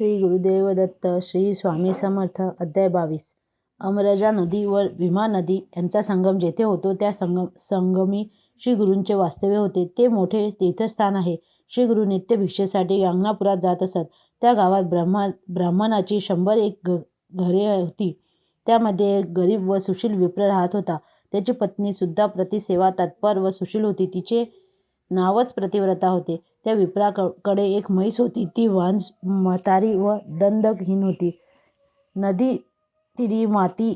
श्री गुरुदेव दत्त श्री स्वामी समर्थ अध्याय बावीस. अमरजा नदी व भीमा नदी यांचा संगम जेथे होतो त्या संगम संगमी श्री गुरूंचे वास्तव्य होते. ते मोठे तीर्थस्थान आहे. श्री गुरु नित्य भिक्षेसाठी गांगणापुरात जात असत. त्या गावात ब्राह्मण ब्राह्मणाची शंभर एक घ घरे होती. त्यामध्ये एक गरीब व सुशील विप्र राहत होता. त्याची पत्नीसुद्धा प्रतिसेवा तत्पर व सुशील होती. तिचे नावच प्रतिव्रता होते. त्या विप्राकडे एक म्हैस होती. ती वांज म्हातारी व दंदकहीन होती. नदी तिरी माती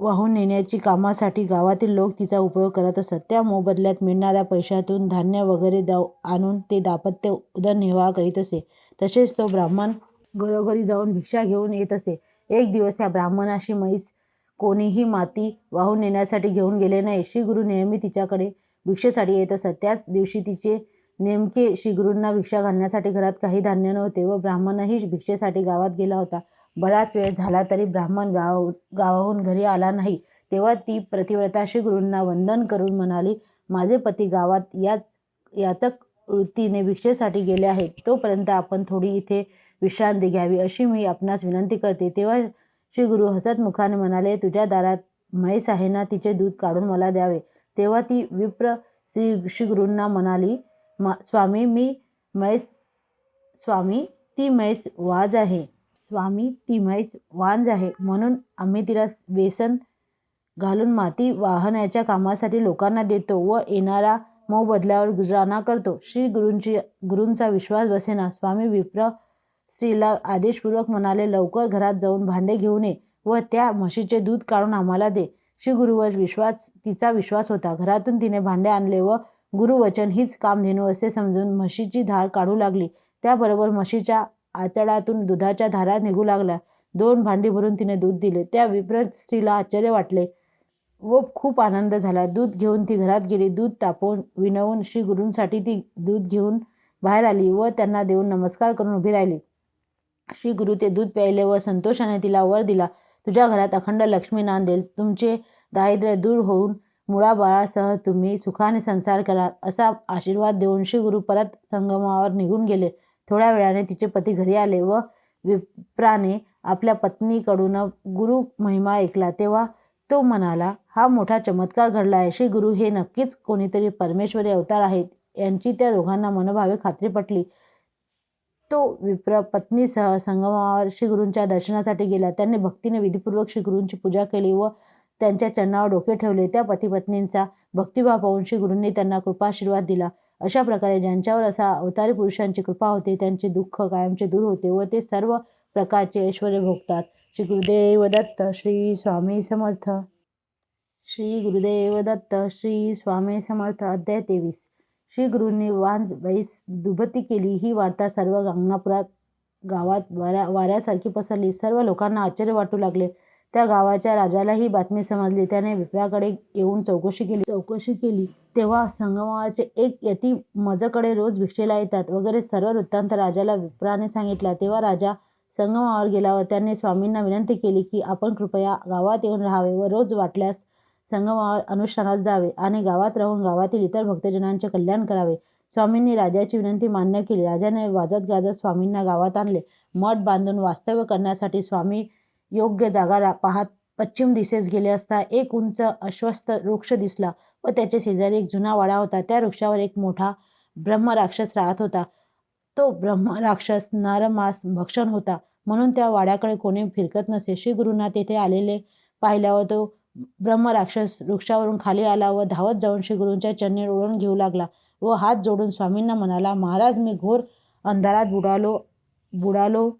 वाहून नेण्याची कामासाठी गावातील लोक तिचा उपयोग करत असत. त्या मोबदल्यात मिळणाऱ्या पैशातून धान्य वगैरे दाव आणून ते दाम्पत्य उदरनिर्वाह करीत असे. तसेच तो ब्राह्मण घरोघरी जाऊन भिक्षा घेऊन येत असे. एक दिवस त्या ब्राह्मणाशी म्हैस कोणीही माती वाहून नेण्यासाठी घेऊन गेले नाही. श्री गुरु नेहमी तिच्याकडे भिक्षेसाठी येत असत. त्याच दिवशी तिचे नेमके श्रीगुरूंना भिक्षा घालण्यासाठी घरात काही धान्य नव्हते व ब्राह्मणही भिक्षेसाठी गावात गेला होता. बराच वेळ झाला तरी ब्राह्मण गाव गावाहून घरी आला नाही. तेव्हा ती प्रतिव्रता श्रीगुरूंना वंदन करून म्हणाली माझे पती गावात याच याचक वृत्तीने भिक्षेसाठी गेले आहेत. तोपर्यंत आपण थोडी इथे विश्रांती घ्यावी अशी मी आपणास विनंती करते. तेव्हा श्री गुरु हसत मुखाने म्हणाले तुझ्या दारात म्हैस आहे ना तिचे दूध काढून मला द्यावे. तेव्हा ती विप्र श्री श्री गुरूंना म्हणाली मा स्वामी मी म्हैस स्वामी ती म्हैस वाज आहे. स्वामी ती म्हैस वांज आहे. म्हणून आम्ही तिला बेसन घालून माती वाहण्याच्या कामासाठी लोकांना देतो व येणारा मोबदल्यावर गुजराणा करतो. श्री गुरूंची गुरूंचा विश्वास बसेना. स्वामी विप्र स्त्रीला आदेशपूर्वक म्हणाले लवकर घरात जाऊन भांडे घेऊन ये व त्या म्हशीचे दूध काढून आम्हाला दे श्री गुरुवर विश्वास तिचा विश्वास होता. घरातून तिने भांडे आणले व गुरुवचन हीच कामधेनू असे समजून म्हशीची धार काढू लागली. त्याबरोबर म्हशीच्या आचडातून दुधाच्या धारा निघू लागल्या. दोन भांडी भरून तिने दूध दिले. त्या विप्र स्त्रीला आश्चर्य वाटले. व खूप आनंद झाला. दूध घेऊन ती घरात गेली. दूध तापवून विनवून श्री गुरूंसाठी ती दूध घेऊन बाहेर आली व त्यांना देऊन नमस्कार करून उभी राहिली. श्री गुरु ते दूध प्यायले व संतोषाने तिला वर दिला. तुझ्या घरात अखंड लक्ष्मी नांदेल. तुमचे दारिद्र्य दूर होऊन मुळाबाळासह तुम्ही सुखाने संसार कराल असा आशीर्वाद देऊन श्री गुरु परत संगमावर निघून गेले. थोड्या वेळाने तिचे पती घरी आले व विप्राने आपल्या पत्नीकडून गुरु महिमा ऐकला. तेव्हा तो म्हणाला हा मोठा चमत्कार घडला आहे. श्री गुरु हे नक्कीच कोणीतरी परमेश्वरी अवतार आहेत. यांची त्या दोघांना मनोभावे खात्री पटली. तो विप्र पत्नीसह संगमावर श्री गुरूंच्या दर्शनासाठी गेला. त्यांनी भक्तीने विधीपूर्वक श्री गुरूंची पूजा केली व त्यांच्या चरणावर डोके ठेवले. त्या पतीपत्नींचा भक्तिभाव पाहून श्री गुरूंनी त्यांना कृपाशीर्वाद दिला. अशा प्रकारे ज्यांच्यावर असा अवतारी पुरुषांची कृपा होते त्यांचे दुःख कायमचे दूर होते व ते सर्व प्रकारचे ऐश्वर भोगतात. श्री गुरुदेव दत्त श्री स्वामी समर्थ. श्री गुरुदेव दत्त श्री स्वामी समर्थ अध्याय तेवीस. श्री गुरूंनी वांज बैस दुभती केली. ही वार्ता सर्व गांगणापुरात गावात वाऱ्या वाऱ्यासारखी पसरली. सर्व लोकांना आश्चर्य वाटू लागले. त्या गावाच्या राजाला ही बातमी समजली. त्याने विप्राकडे येऊन चौकशी केली. चौकशी केली तेव्हा संगमावाचे एक यती मजकडे रोज भिक्षेला येतात. वगैरे सर्व वृत्तांत राजाला विप्राने सांगितला. तेव्हा राजा संगमावर गेला व त्याने स्वामींना विनंती केली की आपण कृपया गावात येऊन राहावे व रोज वाटल्यास संगमावर अनुष्ठानात जावे आणि गावात राहून गावातील इतर भक्तजनांचे कल्याण करावे. स्वामींनी राजाची विनंती मान्य केली. राजाने वाजत गाजत स्वामींना गावात आणले. मठ बांधून वास्तव्य करण्यासाठी स्वामी योग्य जागा पाहत पश्चिम दिशेस गेले असता एक उंच अश्वस्त वृक्ष दिसला व त्याच्या शेजारी एक जुना वाडा होता. त्या वृक्षावर एक मोठा ब्रह्मराक्षस राहत होता. तो ब्रह्मराक्षस नरमास भक्षण होता. म्हणून त्या वाड्याकडे कोणी फिरकत नसे. श्री गुरुंना तेथे आलेले पाहिल्यावर तो ब्रह्मराक्षस वृक्षावरून खाली आला व धावत जाऊन श्री गुरूंच्या चरणी ओढून घेऊ लागला व हात जोडून स्वामींना म्हणाला महाराज मी घोर अंधारात बुडालो बुडालो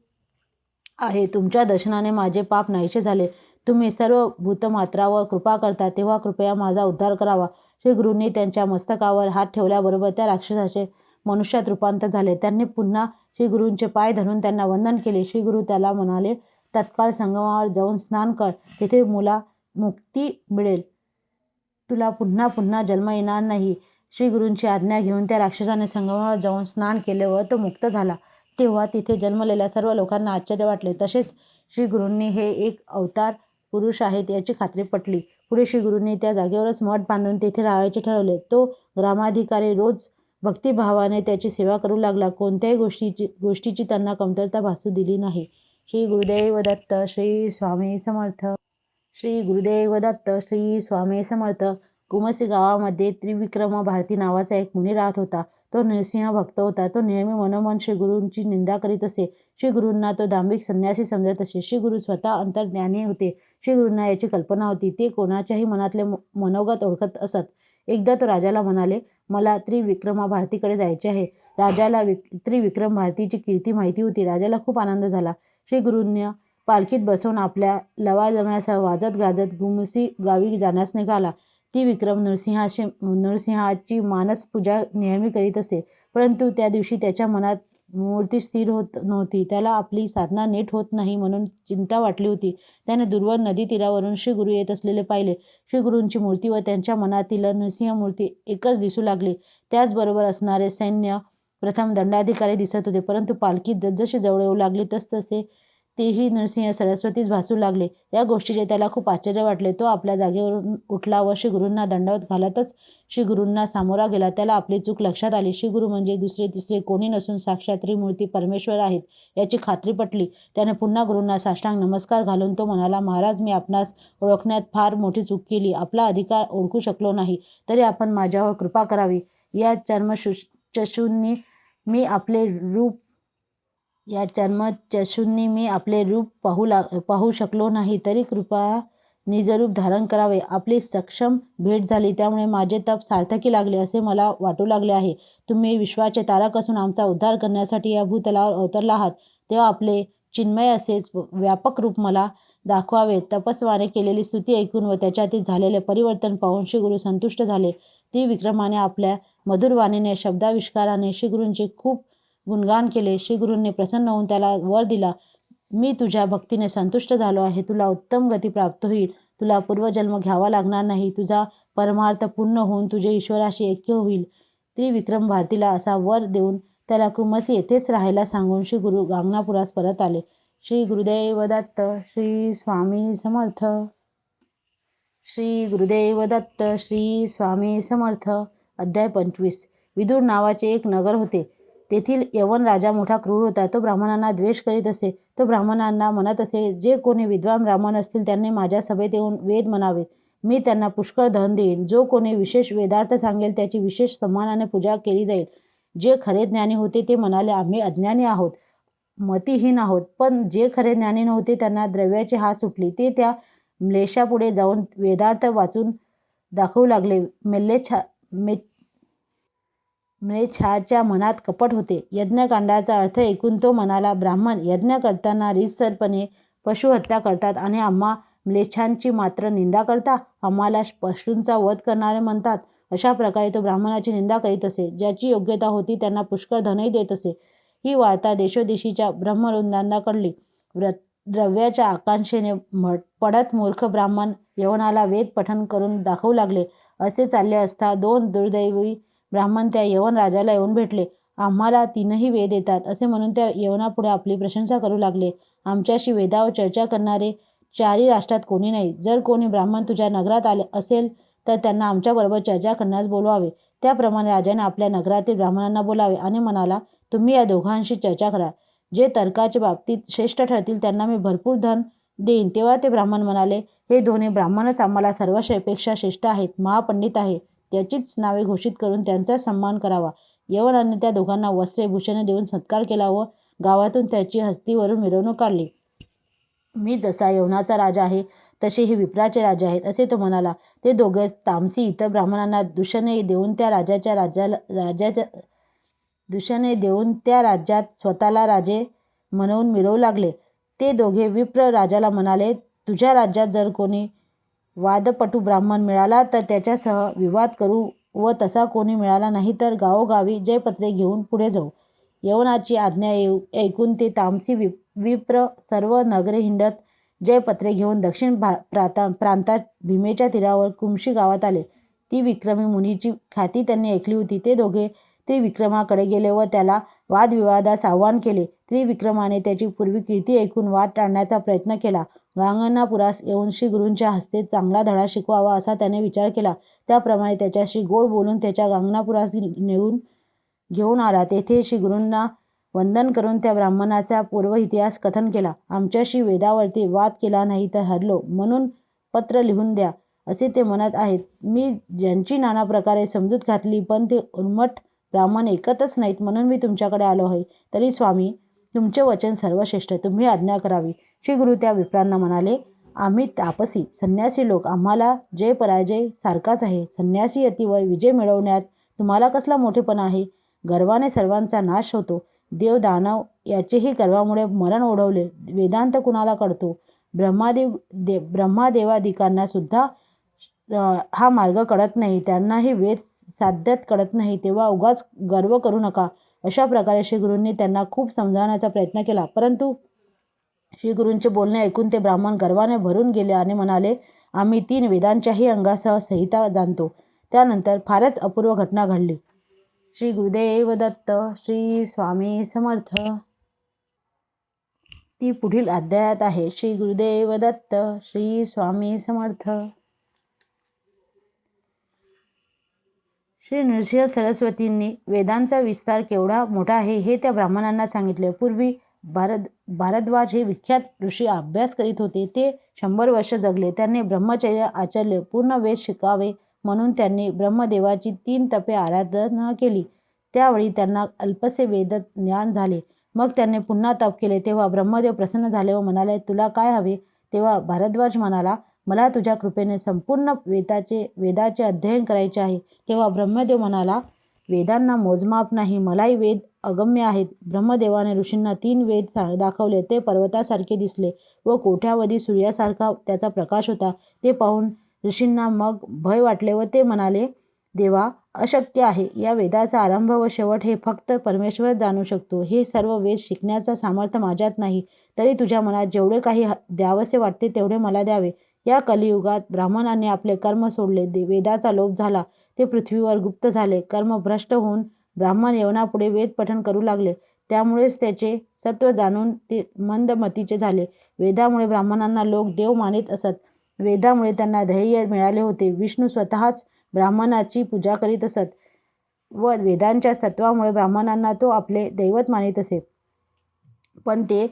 आहे. तुमच्या दर्शनाने माझे पाप नाहीसे झाले. तुम्ही सर्व भूतमात्रावर कृपा करता तेव्हा कृपया माझा उद्धार करावा. श्री गुरूंनी त्यांच्या मस्तकावर हात ठेवल्याबरोबर त्या राक्षसाचे मनुष्यात रूपांतर झाले. त्यांनी पुन्हा श्री गुरूंचे पाय धरून त्यांना वंदन केले. श्री गुरु त्याला म्हणाले तत्काळ संगमावर जाऊन स्नान कर. तिथे मुला मुक्ती मिळेल. तुला पुन्हा पुन्हा जन्म येणार नाही. श्री गुरूंची आज्ञा घेऊन त्या राक्षसाने संगमावर जाऊन स्नान केले व तो मुक्त झाला. तेव्हा तिथे जन्मलेल्या सर्व लोकांना आश्चर्य वाटले. तसेच श्री गुरूंनी हे एक अवतार पुरुष आहेत याची खात्री पटली. पुढे श्री गुरूंनी त्या जागेवरच मठ बांधून तेथे राहायचे ठरवले. तो ग्रामाधिकारी रोज भक्तिभावाने त्याची सेवा करू लागला. कोणत्याही गोष्टीची गोष्टीची त्यांना कमतरता भासू दिली नाही. श्री गुरुदेव दत्त श्री स्वामी समर्थ. श्री गुरुदेव दत्त श्री स्वामी समर्थ. कुमसी गावामध्ये त्रिविक्रम भारती नावाचा एक मुनी राहत होता. तो नरसिंह भक्त होता. तो नेहमी मनोमन श्री गुरूंची निंदा करीत असे. श्री गुरूंना तो दांभिक संन्यासी समजत असे. श्री गुरु स्वतः अंतर्ज्ञानी होते. श्री गुरूंना याची कल्पना होती. ते कोणाच्याही मनातले म- मनोगत ओळखत असत. एकदा तो राजाला म्हणाले मला त्रिविक्रमा भारतीकडे जायचे आहे. राजाला विक त्रिविक्रम भारतीची कीर्ती माहिती होती. राजाला खूप आनंद झाला. श्री गुरूंनी पालखीत बसवून आपल्या लवाजम्यासह वाजत गाजत गुमसी गावी जाण्यास निघाला. ती विक्रम नरसिंहाशी नरसिंहाची मानस पूजा नेहमी करीत असे. परंतु त्या दिवशी त्याच्या मनात मूर्ती स्थिर होत नव्हती. त्याला आपली साधना नीट होत नाही म्हणून चिंता वाटली होती. त्याने दूरवर नदी तीरावरून श्री गुरु येत असलेले पाहिले. श्री गुरूंची मूर्ती व त्यांच्या मनातील नृसिंह मूर्ती एकच दिसू लागली. त्याचबरोबर असणारे सैन्य प्रथम दंडाधिकारी दिसत होते. परंतु पालखी जसजशी जवळ येऊ लागली तसतसे तेही नरसिंह सरस्वतीच भासू लागले. या गोष्टीचे त्याला खूप आश्चर्य वाटले. तो आपल्या जागेवरून उठला व श्रीगुरूंना दंडवत घालतच श्रीगुरूंना सामोरा गेला. त्याला आपली चूक लक्षात आली. श्री गुरु म्हणजे दुसरे तिसरे कोणी नसून साक्षात त्रिमूर्ती परमेश्वर आहेत याची खात्री पटली. त्याने पुन्हा गुरूंना साष्टांग नमस्कार घालून तो म्हणाला महाराज मी आपणास ओळखण्यात फार मोठी चूक केली. आपला अधिकार ओळखू शकलो नाही. तरी आपण माझ्यावर कृपा करावी. या चर्मचशूंनी मी आपले रूप या चर्मचशूंनी मी आपले रूप पाहू ला पाहू शकलो नाही तरी कृपा निजरूप धारण करावे. आपली सक्षम भेट झाली त्यामुळे माझे तप सार्थकी लागले असे मला वाटू लागले आहे. तुम्ही विश्वाचे तारक असून आमचा उद्धार करण्यासाठी या भूतलावर अवतरला आहात. तेव्हा आपले चिन्मय असेच व्यापक रूप मला दाखवावे. तपस्वाने केलेली स्तुती ऐकून व त्याच्यातील झालेले परिवर्तन पाहून श्री गुरु संतुष्ट झाले. ती विक्रमाने आपल्या मधुरवाणीने शब्दाविष्काराने श्रीगुरूंची खूप गुणगान केले. श्रीगुरूंनी प्रसन्न होऊन त्याला वर दिला. मी तुझ्या भक्तीने संतुष्ट झालो आहे. तुला उत्तम गती प्राप्त होईल. तुला पूर्वजन्म घ्यावा लागणार नाही. तुझा परमार्थ पूर्ण होऊन तुझे ईश्वराशी ऐक्य होईल. त्रिविक्रम भारतीला असा वर देऊन त्याला कुमसी येथेच राहायला सांगून श्री गुरु गांगनापुरास परत आले. श्री गुरुदेव दत्त श्री स्वामी समर्थ. श्री गुरुदेव दत्त श्री स्वामी समर्थ. अध्याय पंचवीस. विदूर नावाचे एक नगर होते. तेथील यवन राजा मोठा क्रूर होता. तो ब्राह्मणांना द्वेष करीत असे. तो ब्राह्मणांना म्हणत असे जे कोणी विद्वान ब्राह्मण असतील त्यांनी माझ्या सभेत येऊन वेद म्हणावे. मी त्यांना पुष्कळ धन देईन. जो कोणी विशेष वेदार्थ सांगेल त्याची विशेष सन्मानाने पूजा केली जाईल. जे खरे ज्ञानी होते ते म्हणाले आम्ही अज्ञानी आहोत. मतीहीन आहोत. पण जे खरे ज्ञानी नव्हते त्यांना द्रव्याची हात सुटली. ते त्या म्लेशापुढे जाऊन वेदार्थ वाचून दाखवू लागले. मेल्लेछा मे म्हणजे म्लेच्छाच्या मनात कपट होते. यज्ञकांडाचा अर्थ ऐकून तो म्हणाला ब्राह्मण यज्ञ करताना रितसरपणे पशुहत्या करतात आणि आम्हा म्लेच्छांची मात्र निंदा करता? आम्हाला पशूंचा वध करणारे म्हणतात. अशा प्रकारे तो ब्राह्मणाची निंदा करीत असे. ज्याची योग्यता होती त्यांना पुष्कळ धनही देत असे. ही वार्ता देशोदेशीच्या ब्रह्मवृंदांना कळली. व्र द्रव्याच्या आकांक्षेने पडत मूर्ख ब्राह्मण यवनाला वेद पठण करून दाखवू लागले. असे चालले असता दोन दुर्दैवी ब्राह्मण त्या यवन राजाला येऊन भेटले. आम्हाला तीनही वेद येतात असे म्हणून त्या यवनापुढे आपली प्रशंसा करू लागले. आमच्याशी वेदावर चर्चा करणारे चारी राष्ट्रात कोणी नाही. जर कोणी ब्राह्मण तुझ्या नगरात आले असेल तर त्यांना आमच्याबरोबर चर्चा करण्यास बोलवावे. त्याप्रमाणे राजाने आपल्या नगरातील ब्राह्मणांना बोलावे आणि म्हणाला तुम्ही या दोघांशी चर्चा करा. जे तर्काच्या बाबतीत श्रेष्ठ ठरतील त्यांना मी भरपूर धन देईन. तेव्हा ते ब्राह्मण म्हणाले हे दोन्ही ब्राह्मणच आम्हाला सर्वश्रेपेक्षा श्रेष्ठ आहेत महापंडित आहे. त्याचीच नावे घोषित करून त्यांचा सन्मान करावा. यवनाने त्या दोघांना वस्त्रे भूषणे देऊन सत्कार केला व गावातून त्याची हस्तीवरून मिरवणूक काढली. मी जसा यवनाचा राजा आहे तसे हे विप्राचे राजा आहेत असे तो म्हणाला. ते दोघे तामसी इतर ब्राह्मणांना दूषणे देऊन त्या राजाच्या राज्याला राजाच्या दूषणे देऊन त्या राज्यात स्वतःला राजे म्हणून मिरवू लागले. ते दोघे विप्र राजाला म्हणाले तुझ्या राज्यात जर कोणी वादपटू ब्राह्मण मिळाला तर त्याच्यासह विवाद करू व तसा कोणी मिळाला नाही तर गावोगावी जयपत्रे घेऊन पुढे जाऊ. यवनाची आज्ञा येऊ ऐकून ते तामसी वि विप्र सर्व नगरे हिंडत जयपत्रे घेऊन दक्षिण भा प्राता प्रांतात भीमेच्या तीरावर कुमशी गावात आले. ती विक्रमी मुनीची ख्याती त्यांनी ऐकली होती. ते दोघे त्रिविक्रमाकडे गेले व त्याला वादविवादास आव्हान केले. त्रिविक्रमाने त्याची पूर्वी कीर्ती ऐकून वाद टाळण्याचा प्रयत्न केला. गांगनापुरास येऊन श्री गुरूंच्या हस्ते चांगला धडा शिकवावा असा त्याने विचार केला. त्याप्रमाणे त्याच्याशी गोड बोलून त्याच्या गांगनापुरास नेऊन घेऊन आला. तेथे श्री गुरूंना वंदन करून त्या ब्राह्मणाचा पूर्व इतिहास कथन केला. आमच्याशी वेदावरती वाद केला नाही तर हरलो. म्हणून पत्र लिहून द्या असे ते म्हणत आहेत. मी ज्यांची नाना प्रकारे समजूत घातली पण ते उन्मट ब्राह्मण ऐकतच नाहीत म्हणून मी तुमच्याकडे आलो आहे. तरी स्वामी तुमचे वचन सर्वश्रेष्ठ तुम्ही आज्ञा करावी. श्री गुरु त्या विप्रांना म्हणाले आम्ही तापसी संन्यासी लोक. आम्हाला जय पराजय सारखाच आहे. संन्यासी यतीवर विजय मिळवण्यात तुम्हाला कसला मोठेपणा आहे? गर्वाने सर्वांचा नाश होतो. देव दानव याचेही गर्वामुळे मरण ओढवले. वेदांत कुणाला कळतो? ब्रह्मादेव दे ब्रह्मादेवादिकांना सुद्धा हा मार्ग कळत नाही. त्यांनाही वेद साध्यात कळत नाही. तेव्हा उगाच गर्व करू नका. अशा प्रकारे श्री गुरूंनी त्यांना खूप समजावण्याचा प्रयत्न केला. परंतु श्रीगुरूंचे बोलणे ऐकून ते ब्राह्मण गर्वाने भरून गेले आणि म्हणाले आम्ही तीन वेदांच्याही अंगासह संहिता जाणतो. त्यानंतर फारच अपूर्व घटना घडली. श्री गुरुदेव दत्त श्री स्वामी समर्थ. ती पुढील अध्यायात आहे. श्री गुरुदेव दत्त श्री स्वामी समर्थ. श्री नृसिंह सरस्वतींनी वेदांचा विस्तार केवढा मोठा आहे हे त्या ब्राह्मणांना सांगितले. पूर्वी भारत भारद्वाज हे विख्यात ऋषी अभ्यास करीत होते. ते शंभर वर्ष जगले. त्यांनी ब्रह्मचर्य आचरले पूर्ण वेद शिकावे म्हणून त्यांनी ब्रह्मदेवाची तीन तपे आराधना केली. त्यावेळी त्यांना अल्पसे वेद ज्ञान झाले. मग त्यांनी पुन्हा तप केले. तेव्हा ब्रह्मदेव प्रसन्न झाले व म्हणाले तुला काय हवे? तेव्हा भारद्वाज म्हणाला मला तुझ्या कृपेने संपूर्ण वेदाचे वेदाचे अध्ययन करायचे आहे. तेव्हा ब्रह्मदेव म्हणाला वेदांना मोजमाप नाही मलाही वेद अगम्य आहेत. ब्रह्मदेवाने ऋषींना तीन वेद दाखवले ते पर्वतासारखे दिसले व कोठ्यावधी सूर्यासारखा त्याचा प्रकाश होता. ते पाहून ऋषींना मग भय वाटले व ते म्हणाले देवा अशक्य आहे. या वेदाचा आरंभ व शेवट हे फक्त परमेश्वर जाणू शकतो. हे सर्व वेद शिकण्याचा सामर्थ्य माझ्यात नाही. तरी तुझ्या मनात जेवढे काही ह- द्यावसे वाटते तेवढे मला द्यावे. या कलियुगात ब्राह्मणांनी आपले कर्म सोडले. दे- वेदाचा लोप झाला. ते पृथ्वीवर गुप्त झाले. कर्म भ्रष्ट होऊन ब्राह्मण यवनापुढे वेद पठण करू लागले. त्यामुळेच त्याचे सत्व जाणून ते मंदमतीचे झाले. वेदामुळे ब्राह्मणांना लोक देव मानित असत. वेदामुळे त्यांना धैर्य मिळाले होते. विष्णू स्वतःच ब्राह्मणाची पूजा करीत असत व वेदांच्या सत्वामुळे ब्राह्मणांना तो आपले दैवत मानित असे. पण ते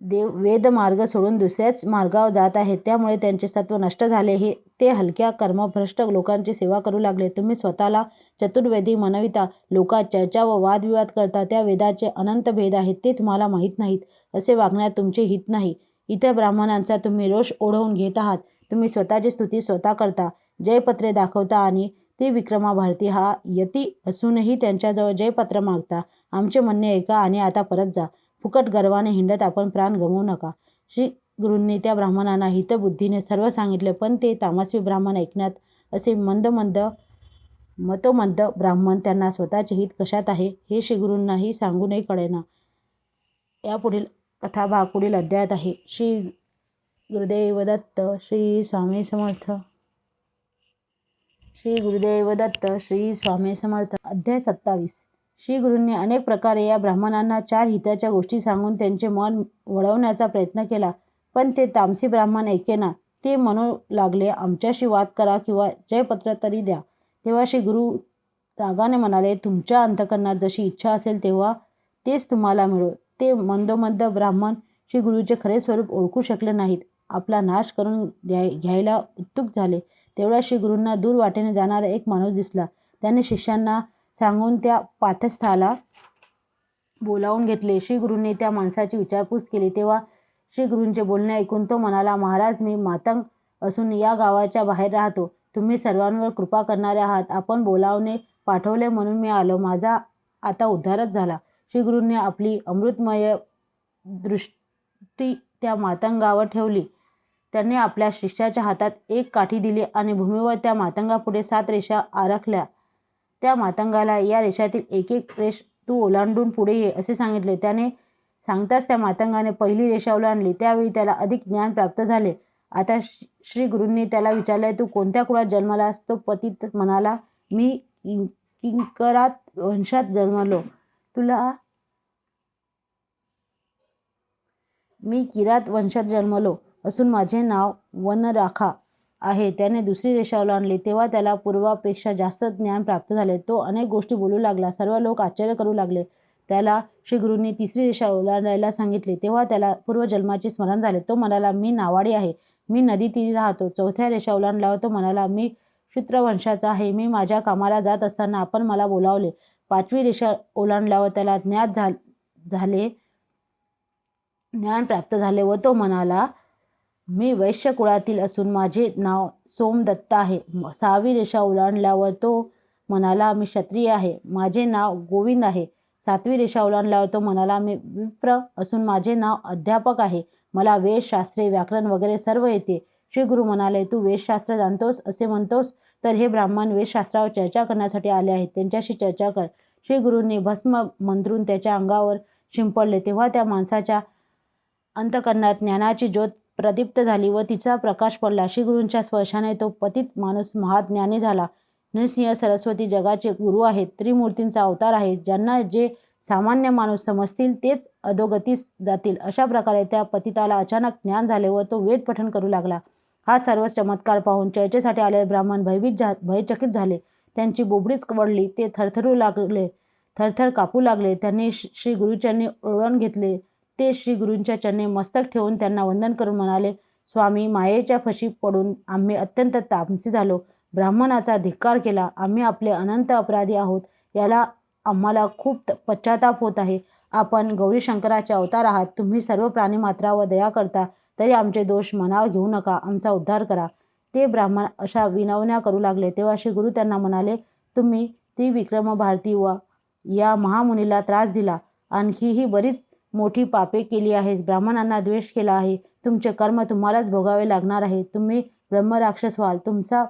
देव वेद मार्ग सोडून दुसऱ्याच मार्गावर जात आहेत. त्यामुळे त्यांचे सत्व नष्ट झाले. हे ते हलक्या कर्मभ्रष्ट लोकांची सेवा करू लागले. तुम्ही स्वतःला चतुर्वेदी मनविता. लोकात चर्चा व वादविवाद करता. त्या वेदाचे अनंत भेद आहेत ते तुम्हाला माहीत नाहीत असे वागण्यात तुमचे हित नाही. इतर ब्राह्मणांचा तुम्ही रोष ओढवून घेत आहात. तुम्ही स्वतःची स्तुती स्वतः करता. जयपत्रे दाखवता आणि ती विक्रमा भारती. हा यती असूनही त्यांच्याजवळ जयपत्र मागता. आमचे म्हणणे ऐका आणि आता परत जा. फुकट गर्वाने हिंडत आपण प्राण गमवू नका. श्री गुरूंनी त्या ब्राह्मणांना हितबुद्धीने सर्व सांगितले पण ते तामस्वी ब्राह्मण ऐकण्यात असे मंद मंद मतोमंद ब्राह्मण त्यांना स्वतःचे हित कशात आहे हे श्री गुरूंनाही सांगूनही कळेना. यापुढील कथाभाग पुढील अध्यायात आहे. श्री गुरुदेव दत्त श्री स्वामी समर्थ. श्री गुरुदेव दत्त श्री स्वामी समर्थ. अध्याय सत्तावीस. श्रीगुरूंनी अनेक प्रकारे या ब्राह्मणांना चार हिताच्या गोष्टी सांगून त्यांचे मन वळवण्याचा प्रयत्न केला. पण ते तामसी ब्राह्मण ऐकेना ते म्हणू लागले आमच्याशी वाद करा किंवा जयपत्र तरी द्या. तेव्हा श्री गुरु रागाने म्हणाले तुमच्या अंतकरणात जशी इच्छा असेल तेव्हा तेच तुम्हाला मिळो. ते मंदोमंद ब्राह्मण श्री गुरुचे खरे स्वरूप ओळखू शकले नाहीत. आपला नाश करून द्याय घ्यायला उत्सुक झाले. तेवढ्या श्री गुरूंना दूर वाटेने जाणारा एक माणूस दिसला. त्याने शिष्यांना सांगून त्या पाठस्थाला बोलावून घेतले. श्रीगुरूंनी त्या माणसाची विचारपूस केली. तेव्हा श्रीगुरूंचे बोलणे ऐकून तो म्हणाला महाराज मी मातंग असून या गावाच्या बाहेर राहतो. तुम्ही सर्वांवर कृपा करणारे आहात. आपण बोलावणे पाठवले म्हणून मी आलो. माझा आता उद्धारच झाला. श्रीगुरूंनी आपली अमृतमय दृष्टी त्या मातंगावर ठेवली. त्यांनी आपल्या शिष्याच्या हातात एक काठी दिली आणि भूमीवर त्या मातंगापुढे सात रेषा आरखल्या. त्या मातंगाला या रेषातील एक एक रेष तू ओलांडून पुढे ये असे सांगितले. त्याने सांगताच त्या मातंगाने पहिली रेषा ओलांडली त्यावेळी त्याला अधिक ज्ञान प्राप्त झाले. आता श्री- गुरूंनी त्याला विचारले तू कोणत्या कुळात जन्मालास? तो पतित म्हणाला मी किंकरात वंशात जन्मलो. तुला मी किरात वंशात जन्मलो. असून माझे नाव वनराखा. आहे. त्याने दुसरी रेषा ओलांडली तेव्हा त्याला पूर्वापेक्षा जास्त ज्ञान प्राप्त झाले. तो अनेक गोष्टी बोलू लागला. सर्व लोक आश्चर्य करू लागले. त्याला श्रीगुरूंनी तिसरी रेषा ओलांडायला सांगितले. तेव्हा त्याला पूर्वजन्माचे स्मरण झाले. तो म्हणाला मी नावाडी आहे. मी नदी तीरी राहतो. चौथ्या रेषा ओलांडल्यावर तो म्हणाला मी शूत्रवंशाचा आहे. मी माझ्या कामाला जात असताना आपण मला बोलावले. पाचवी रेषा ओलांडल्यावर त्याला ज्ञात झा झाले ज्ञान प्राप्त झाले व तो म्हणाला मी वैश्य कुळातील असून माझे नाव सोमदत्त आहे. सहावी रेषा ओलांडल्यावर तो म्हणाला मी क्षत्रिय आहे. माझे नाव गोविंद आहे. सातवी रेषा ओलांडल्यावर तो म्हणाला मी विप्र असून माझे नाव अध्यापक आहे. मला वेदशास्त्रे व्याकरण वगैरे सर्व येते. श्री गुरु म्हणाले तू वेदशास्त्र जाणतोस असे म्हणतोस? तर हे ब्राह्मण वेदशास्त्रावर चर्चा करण्यासाठी आले आहेत. त्यांच्याशी चर्चा कर. श्री गुरूंनी भस्म मंत्रून त्याच्या अंगावर शिंपडले. तेव्हा त्या माणसाच्या अंतकरणात ज्ञानाची ज्योत प्रदीप्त झाली व तिचा प्रकाश पडला. श्री गुरूंच्या स्पर्शाने तो पतित माणूस महाज्ञानी झाला. नृसिंह सरस्वती जगाचे गुरु आहेत. त्रिमूर्तींचा अवतार आहे. ज्यांना जे सामान्य माणूस समजतील तेच अधोगतीस जातील. अशा प्रकारे त्या पतिताला अचानक ज्ञान झाले व तो वेद पठण करू लागला. हा सर्व चमत्कार पाहून चर्चेसाठी आलेले ब्राह्मण भयभीत झा भयचकित झाले. त्यांची बोबडीच वळली ते थरथरू लागले. थरथर कापू लागले. त्यांनी श्री श्री गुरुचरणी ओळवण घेतले. ते श्री गुरूंच्या चरणी मस्तक ठेवून त्यांना वंदन करून म्हणाले स्वामी मायेच्या फशी पडून आम्ही अत्यंत तामसी झालो. ब्राह्मणाचा धिक्कार केला. आम्ही आपले अनंत अपराधी आहोत. याला आम्हाला खूप पश्चाताप होत आहे. आपण गौरी शंकराचे अवतार आहात. तुम्ही सर्व प्राणीमात्रावर दया करता तरी आमचे दोष मनावर घेऊ नका. आमचा उद्धार करा. ते ब्राह्मण अशा विनवण्या करू लागले. तेव्हा श्री गुरु त्यांना म्हणाले तुम्ही ती विक्रम भारती व या महामुनीला त्रास दिला. आणखीही बरीच मोठी पापे केली आहेत ब्राह्मणांना द्वेष केला आहे. तुमचे कर्म तुम्हालाच भोगावे लागणार आहे तुम्ही ब्रह्मराक्षस व्हाल. तुमचा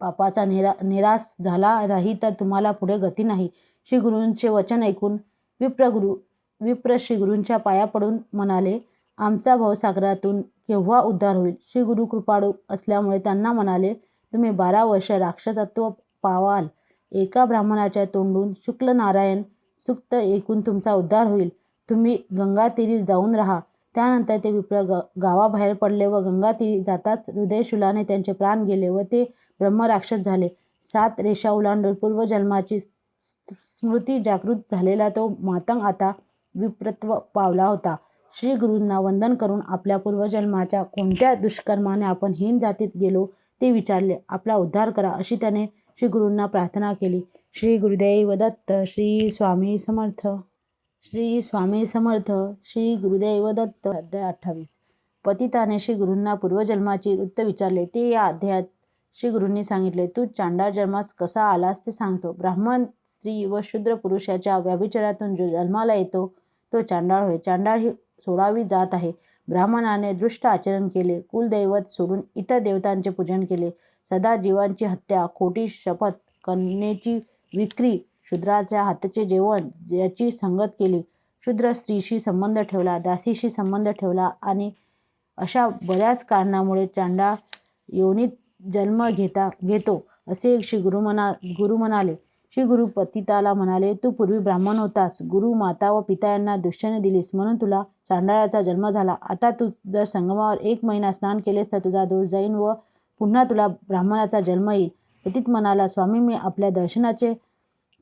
पापाचा निरा निराश झाला नाही तर तुम्हाला पुढे गती नाही. श्री गुरूंचे वचन ऐकून विप्रगुरु विप्र श्री गुरूंच्या पाया पडून म्हणाले आमचा भवसागरातून केव्हा उद्धार होईल? श्री गुरु कृपाळू असल्यामुळे त्यांना म्हणाले तुम्ही बारा वर्ष राक्षसत्व पावाल. एका ब्राह्मणाच्या तोंडून शुक्ल नारायण सुक्त ऐकून तुमचा उद्धार होईल. तुम्ही गंगा तीरी जाऊन राहा. त्यानंतर ते विप्र ग गावाबाहेर पडले व गंगा तीरी जाताच हृदयशूलाने त्यांचे प्राण गेले व ते ब्रह्मराक्षस झाले. सात रेषा ओलांडून पूर्वजन्माची स्मृती जागृत झालेला तो मातंग आता विप्रत्व पावला होता. श्री गुरूंना वंदन करून आपल्या पूर्वजन्माच्या कोणत्या दुष्कर्माने आपण हीन जातीत गेलो ते विचारले. आपला उद्धार करा अशी त्याने श्री गुरूंना प्रार्थना केली. श्री गुरुदैव दत्त श्री स्वामी समर्थ. श्री स्वामी समर्थ श्री गुरुदेव दत्त अध्याय अठ्ठावीस. पतिताने श्री गुरूंना पूर्वजन्माची वृत्त विचारले. ते या अध्यायात श्री गुरूंनी सांगितले तू चांडाळ जन्मास कसा आलास ते सांगतो. ब्राह्मण स्त्री व शूद्र पुरुषाच्या व्याभिचारातून जो जन्माला येतो तो चांडाळ होय. चांडाळ ही सोडावी जात आहे. ब्राह्मणाने दृष्ट आचरण केले. कुलदैवत सोडून इतर देवतांचे पूजन केले. सदा जीवांची हत्या खोटी शपथ कन्येची विक्री शूद्राच्या हातचे जेवण याची संगत केली. शूद्र स्त्रीशी संबंध ठेवला दासीशी संबंध ठेवला आणि अशा बऱ्याच कारणामुळे चांडा योनीत जन्म घेता घेतो असे श्री गुरु म्हणा गुरु म्हणाले. श्री गुरु पतिताला म्हणाले तू पूर्वी ब्राह्मण होतास. गुरु माता व पिता यांना दुष्टने दिलीस. म्हणून तुला चांडाळाचा जन्म झाला. आता तू जर संगमावर एक महिना स्नान केलेस तर तुझा दोष जाईन व पुन्हा तुला ब्राह्मणाचा जन्म येईल. पतित म्हणाला स्वामी मी आपल्या दर्शनाचे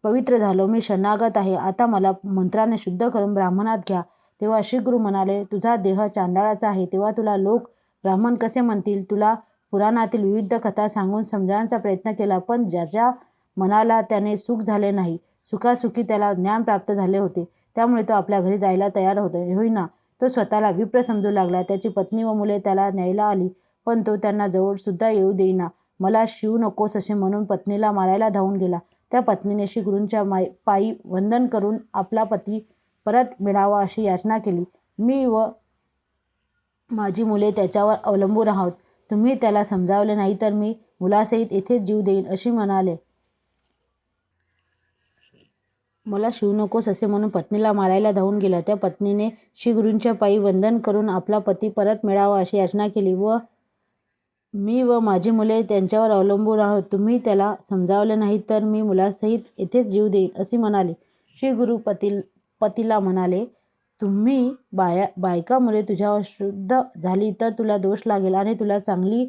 पवित्र झालो मी शरणागत आहे. आता मला मंत्राने शुद्ध करून ब्राह्मणात घ्या. तेव्हा शीघ्र म्हणाले तुझा देह चांडाळाचा आहे. तेव्हा तुला लोक ब्राह्मण कसे म्हणतील? तुला पुराणातील विविध कथा सांगून समजावण्याचा प्रयत्न केला पण ज्याच्या मनाला त्याने सुख झाले नाही सुखासुखी त्याला ज्ञान प्राप्त झाले होते. त्यामुळे तो आपल्या घरी जायला तयार होतो. होईना तो स्वतःला विप्र समजू लागला. त्याची पत्नी व मुले त्याला न्यायला आली पण तो त्यांना जवळ सुद्धा येऊ देईना. मला शिव नकोस असे म्हणून पत्नीला मारायला धावून गेला. त्या पत्नीने श्री गुरूंच्या माय पायी वंदन करून आपला पती परत मिळावा अशी याचना केली. मी व माझी मुले त्याच्यावर अवलंबून आहोत. तुम्ही त्याला समजावले नाही तर मी मुलासहित येथेच जीव देईन अशी म्हणाले. मला शिव नकोस असे म्हणून पत्नीला मारायला धावून गेला. त्या पत्नीने श्री गुरूंच्या पायी वंदन करून आपला पती परत मिळावा अशी याचना केली व मी व माझी मुले त्यांच्यावर अवलंबून आहोत. तुम्ही त्याला समजावले नाही तर मी मुलासहित येथेच जीव देईन असे म्हणाले. श्री गुरु पती पतीला म्हणाले तुम्ही बाया बायका मुले तुझ्यावर शुद्ध झाली तर तुला दोष लागेल आणि तुला चांगली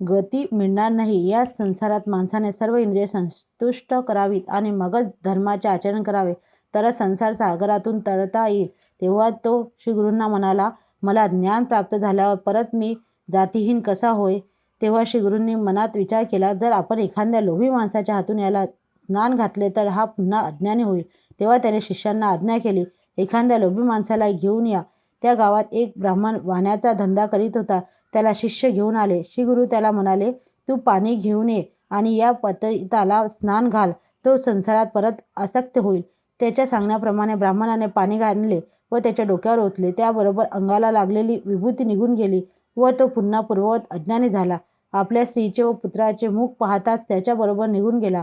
गती मिळणार नाही. या संसारात माणसाने सर्व इंद्रिय संतुष्ट करावीत आणि मगच धर्माचे आचरण करावे. तरच संसार सागरातून तरता येईल. तेव्हा तो श्री गुरूंना म्हणाला मला ज्ञान प्राप्त झाल्यावर परत मी जातीहीन कसा होय? तेव्हा श्री मनात विचार केला जर आपण एखाद्या लोभी माणसाच्या हातून याला स्नान घातले तर हा पुन्हा अज्ञानी होईल. तेव्हा त्याने शिष्यांना आज्ञा केली एखाद्या लोभी माणसाला घेऊन या. त्या गावात एक ब्राह्मण वाहण्याचा धंदा करीत होता. त्याला शिष्य घेऊन आले. श्री गुरु त्याला म्हणाले तू पाणी घेऊन ये आणि या पतिताला स्नान घाल. तो संसारात परत आसक्त होईल. त्याच्या सांगण्याप्रमाणे ब्राह्मणाने पाणी घालले व त्याच्या डोक्यावर ओतले. त्याबरोबर अंगाला लागलेली विभूती निघून गेली. व तो पुन्हा पूर्ववत अज्ञानी झाला. आपल्या स्त्रीचे व पुत्राचे मुख पाहताच त्याच्याबरोबर निघून गेला.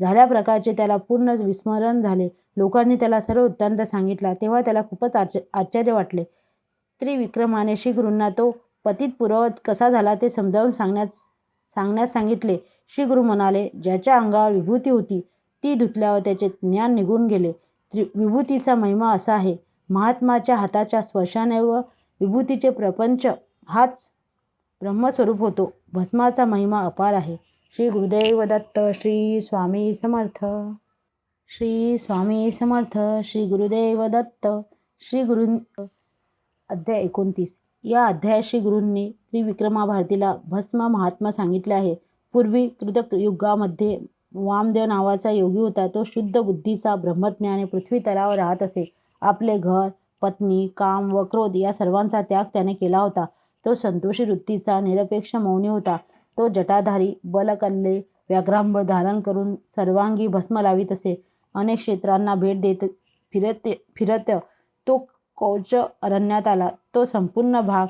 झाल्या प्रकारचे त्याला पूर्ण विस्मरण झाले. लोकांनी त्याला सर्व वृत्तांत सांगितला. तेव्हा त्याला खूपच आच आश्चर्य वाटले. त्रिविक्रमाने श्रीगुरूंना तो पतित पुरवत कसा झाला ते समजावून सांगण्यास सांगण्यास सांगितले. श्री गुरु म्हणाले ज्याच्या अंगावर विभूती होती ती धुतल्यावर त्याचे ज्ञान निघून गेले. त्रि विभूतीचा महिमा असा आहे. महात्माच्या हाताच्या स्पर्शाने व विभूतीचे प्रपंच हाच ब्रह्मस्वरूप होतो. भस्माचा महिमा अपार आहे. श्री गुरुदेव दत्त श्री स्वामी समर्थ. श्री स्वामी समर्थ श्री गुरुदेव दत्त श्री गुरु अध्याय एकोणतीस. या अध्यायात श्री गुरूंनी त्रिविक्रमा भारतीला भस्म महात्मा सांगितले आहे. पूर्वी कृतक युगामध्ये वामदेव नावाचा योगी होता. तो शुद्ध बुद्धीचा ब्रह्मज्ञाने पृथ्वी तलावर राहत असे. आपले घर पत्नी काम व क्रोध या सर्वांचा त्याग त्याने केला होता. तो संतोषी वृत्तीचा निरपेक्ष मौनी होता. तो जटाधारी बलकल्ले व्याघ्रांब धारण करून सर्वांगी भस्म लावित असे. अनेक क्षेत्रांना भेट देत फिरत फिरत तो कौच अरण्यात आला. तो संपूर्ण भाग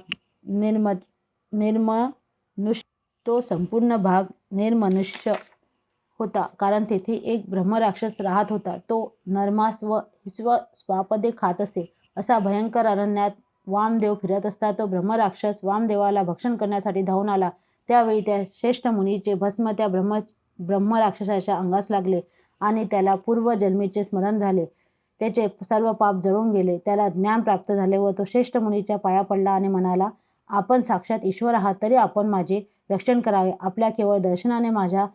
निर्म निर्मनुष्य तो संपूर्ण भाग निर्मनुष्य होता. कारण तेथे एक ब्रह्मराक्षस राहत होता. तो नरमास व हिस्व स्वापदे खात असे. असा भयंकर अरण्यात वामदेव फिरत असता तो ब्रह्मराक्षस वामदेवाला भक्षण करण्यासाठी धावून आला. त्यावेळी त्या श्रेष्ठ मुनीचे भस्म त्या ब्रह्म ब्रह्मराक्षसाच्या अंगास लागले आणि त्याला पूर्वजन्मीचे स्मरण झाले. त्याचे सर्व पाप जळून गेले. त्याला ज्ञान प्राप्त झाले व तो श्रेष्ठ मुनीच्या पाया पडला आणि म्हणाला आपण साक्षात ईश्वर आहात तरी आपण माझे रक्षण करावे. आपल्या केवळ दर्शनाने माझ्या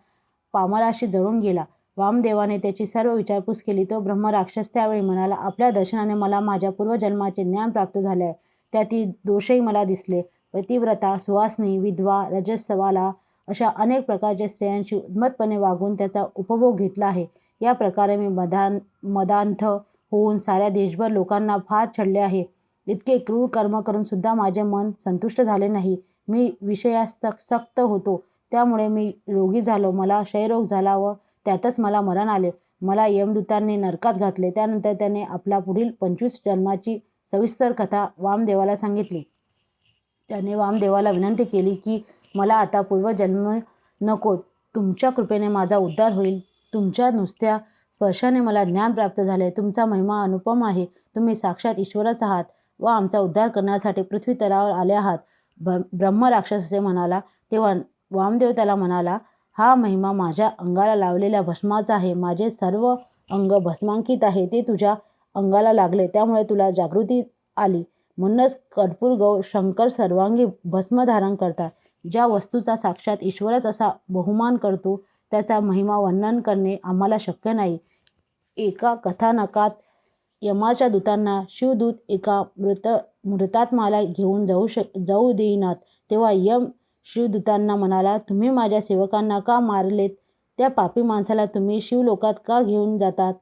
पामराशी जळून गेला. वामदेवाने त्याची सर्व विचारपूस केली. तो ब्रह्मराक्षस त्यावेळी म्हणाला आपल्या दर्शनाने मला माझ्या पूर्वजन्माचे ज्ञान प्राप्त झाले आहे. त्यातील दोषही मला दिसले. पतिव्रता सुवासनी विधवा रजस्वाला अशा अनेक प्रकारच्या स्त्रियांशी उद्मतपणे वागून त्याचा उपभोग घेतला आहे. या प्रकारे मी मदान मदांथ होऊन साऱ्या देशभर लोकांना फार छडले आहे. इतके क्रूर कर्म करून सुद्धा माझे मन संतुष्ट झाले नाही. मी विषयासक्त होतो. त्यामुळे मी रोगी झालो. मला क्षयरोग झाला व त्यातच मला मरण आले. मला यमदूतांनी नरकात घातले. त्यानंतर त्याने आपला पुढील पंचवीस जन्माची सविस्तर कथा वामदेवाला सांगितली. त्याने वामदेवाला विनंती केली की मला आता पूर्वजन्म नको. तुमच्या कृपेने माझा उद्धार होईल. तुमच्या नुसत्या स्पर्शाने मला ज्ञान प्राप्त झाले. तुमचा महिमा अनुपम आहे. तुम्ही साक्षात ईश्वरच आहात व आमचा उद्धार करण्यासाठी पृथ्वी तलावर आले आहात. ब ब्रह्म राक्षस असे म्हणाला. तेव्हा वामदेव त्याला म्हणाला हा महिमा माझ्या अंगाला लावलेल्या भस्माचा आहे. माझे सर्व अंग भस्मांकित आहे. ते तुझ्या अंगाला लागले. त्यामुळे तुला जागृती आली. म्हणूनच कर्पूर गौ शंकर सर्वांगी भस्म धारण करतात. ज्या वस्तूचा साक्षात ईश्वरच असा बहुमान करतो त्याचा महिमा वर्णन करणे आम्हाला शक्य नाही. एका कथानकात यमाच्या दूतांना शिवदूत एका मृत मृतात्माला घेऊन जाऊ शक जाऊ देईनात. तेव्हा यम शिवदूतांना म्हणाला तुम्ही माझ्या सेवकांना का मारलेत? त्या पापी माणसाला तुम्ही शिवलोकात का घेऊन जातात?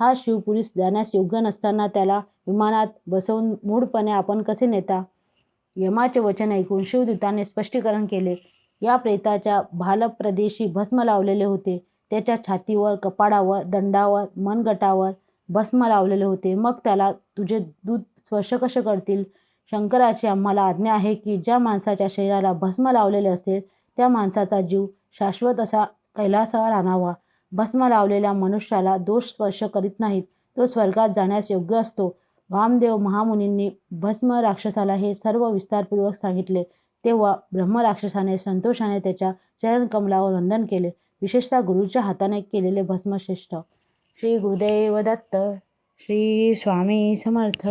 हा शिवपुरुष जाण्यास योग्य नसताना त्याला विमानात बसवून मूढपणे आपण कसे नेता? यमाचे वचन ऐकून शिवदूताने स्पष्टीकरण केले. या प्रेताच्या भालप्रदेशी भस्म लावलेले होते. त्याच्या छातीवर कपाडावर दंडावर मनगटावर भस्म लावलेले होते. मग त्याला तुझे दूध स्पर्श कसे करतील? शंकराची आम्हाला आज्ञा आहे की ज्या माणसाच्या शरीराला भस्म लावलेले असेल त्या माणसाचा जीव शाश्वत असा कैलासावर आणावा. भस्म लावलेल्या मनुष्याला दोष स्पर्श करीत नाहीत. तो स्वर्गात जाण्यास योग्य असतो. वामदेव महामुनींनी भस्म राक्षसाला हे सर्व विस्तारपूर्वक सांगितले. तेव्हा ब्रह्मराक्षसाने संतोषाने त्याच्या चरणकमलावर वंदन केले. विशेषतः गुरुच्या हाताने केलेले भस्मश्रेष्ठ श्री गुरुदेव दत्त श्री स्वामी समर्थ.